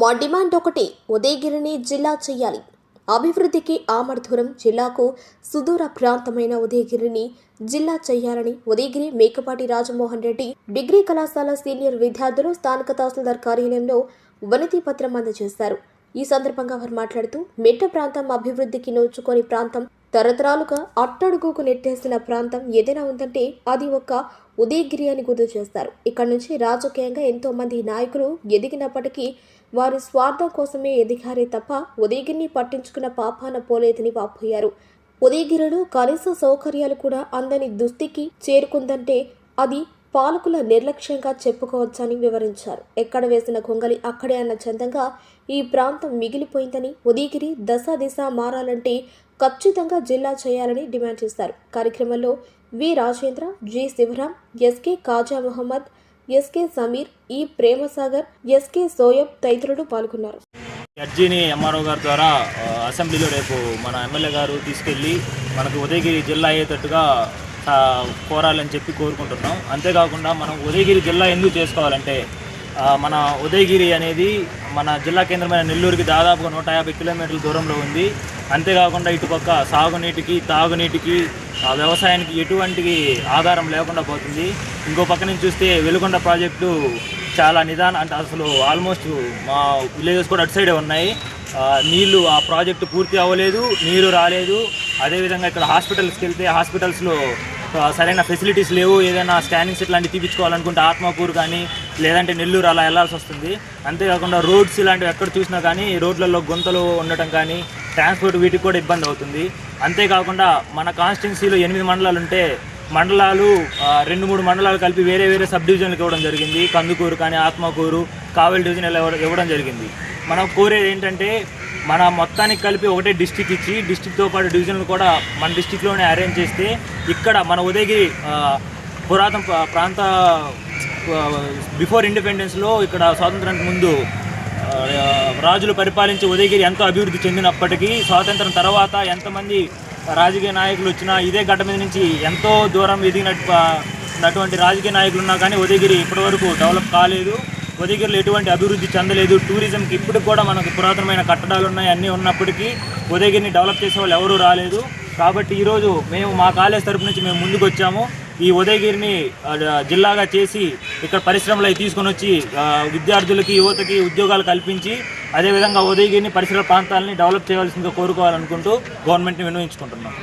మా డిమాండ్ ఒకటి ఉదయగిరిని జిల్లా చేయాలి. అభివృద్ధికి ఆమర్ధూరం జిల్లాకు సుదూర ప్రాంతమైన ఉదయగిరిని జిల్లా చేయాలని ఉదయగిరి మేకపాటి రాజమోహన్ రెడ్డి డిగ్రీ కళాశాల సీనియర్ విద్యార్థులు స్థానిక తహసీల్దార్ కార్యాలయంలో వినతి పత్రం అందజేశారు. ఈ సందర్భంగా వారు మాట్లాడుతూ మెట్ట ప్రాంతం అభివృద్ధికి నోచుకొని ప్రాంతం తరతరాలుగా అట్టడుగుకు నెట్టేసిన ప్రాంతం ఏదైనా ఉందంటే అది ఒక ఉదయగిరి అని గుర్తు చేస్తారు. ఇక్కడ నుంచి రాజకీయంగా ఎంతో మంది నాయకులు ఎదిగినప్పటికీ వారి స్వార్థం కోసమే ఎదిగారే తప్ప ఉదయగిరిని పట్టించుకున్న పాపాన పోలేదని వాపోయారు. ఉదయగిరిలో కనీస సౌకర్యాలు కూడా అందని దుస్థితికి చేరుకుందంటే అది పాలకుల నిర్లక్ష్యంగా చెప్పుకోవచ్చని వివరించారు. ఎక్కడ వేసిన గొంగలి అక్కడే అన్న చందంగా ఈ ప్రాంతం మిగిలిపోయిందని ఉదయగిరి దశ దిశ మారాలంటే ఖచ్చితంగా జిల్లా చేయాలని డిమాండ్ చేశారు. కార్యక్రమంలో V Rajendra G Sivaram SK Khaja Mohammed SK Sameer E Premsagar SK Soyab తదితరులు పాల్గొన్నారు. అర్జీని ఎంఆర్ఓ గారి ద్వారా అసెంబ్లీలో రేపు మన ఎమ్మెల్యే గారు తీసుకెళ్ళి మనకు ఉదయగిరి జిల్లా అయ్యేటట్టుగా కోరాలని చెప్పి కోరుకుంటున్నాం. అంతేకాకుండా మనం ఉదయగిరి జిల్లా ఎందుకు చేసుకోవాలంటే మన ఉదయగిరి అనేది మన జిల్లా కేంద్రమైన నెల్లూరుకి దాదాపుగా నూట యాభై కిలోమీటర్ల దూరంలో ఉంది. అంతేకాకుండా ఇటుపక్క సాగునీటికి తాగునీటికి వ్యవసాయానికి ఎటువంటి ఆధారం లేకుండా పోతుంది. ఇంకో పక్క నుంచి చూస్తే వెలుగొండ ప్రాజెక్టు చాలా నిదానం అంటే అసలు ఆల్మోస్ట్ మా విలేజెస్ కూడా అటు సైడే ఉన్నాయి. నీళ్ళు ఆ ప్రాజెక్టు పూర్తి అవ్వలేదు నీరు రాలేదు. అదేవిధంగా ఇక్కడ హాస్పిటల్స్కి వెళ్తే హాస్పిటల్స్లో సరైన ఫెసిలిటీస్ లేవు ఏదైనా స్కానింగ్స్ ఇట్లాంటివి తీపించుకోవాలనుకుంటే ఆత్మకూరు కానీ లేదంటే నెల్లూరు అలా వెళ్ళాల్సి వస్తుంది. అంతేకాకుండా రోడ్స్ ఇలాంటివి ఎక్కడ చూసినా కానీ రోడ్లలో గుంతలు ఉండటం కానీ ట్రాన్స్పోర్ట్ వీటికి కూడా ఇబ్బంది అవుతుంది. అంతేకాకుండా మన కాన్స్టిట్యున్సీలో ఎనిమిది మండలాలు ఉంటే మండలాలు రెండు మూడు మండలాలు కలిపి వేరే వేరే సబ్ డివిజన్లకు ఇవ్వడం జరిగింది. కందుకూరు కానీ ఆత్మకూరు కావలి డివిజన్ ఇలా ఇవ్వడం- ఇవ్వడం జరిగింది. మనం కోరేది ఏంటంటే మన మొత్తానికి కలిపి ఒకటే డిస్టిక్ ఇచ్చి డిస్టిక్తో పాటు డివిజన్లు కూడా మన డిస్టిక్లోనే అరేంజ్ చేస్తే ఇక్కడ మన ఉదయగిరి పురాతన ప్రాంత బిఫోర్ ఇండిపెండెన్స్లో ఇక్కడ స్వాతంత్రానికి ముందు రాజులు పరిపాలించే ఉదయగిరి ఎంతో అభివృద్ధి చెందినప్పటికీ స్వాతంత్రం తర్వాత ఎంతమంది రాజకీయ నాయకులు వచ్చినా ఇదే గడ్డ మీద నుంచి ఎంతో దూరం ఎదిగినటువంటి రాజకీయ నాయకులు ఉన్నా కానీ ఉదయగిరి ఇప్పటివరకు డెవలప్ కాలేదు. ఉదయగిరిలో ఎటువంటి అభివృద్ధి చెందలేదు. టూరిజంకి ఇప్పుడు కూడా మనకు పురాతనమైన కట్టడాలు ఉన్నాయి. అన్నీ ఉన్నప్పటికీ ఉదయగిరిని డెవలప్ చేసే వాళ్ళు ఎవరూ రాలేదు. కాబట్టి ఈరోజు మేము మా కాలేజ్ తరపు నుంచి మేము ముందుకు వచ్చాము. ఈ ఉదయగిరిని జిల్లాగా చేసి ఇక్కడ పరిశ్రమలు అవి తీసుకొని వచ్చి విద్యార్థులకి యువతకి ఉద్యోగాలు కల్పించి అదేవిధంగా ఉదయగిరిని పరిసర ప్రాంతాలని డెవలప్ చేయవలసిందిగా కోరుకోవాలనుకుంటూ గవర్నమెంట్ని వినియోగించుకుంటున్నాం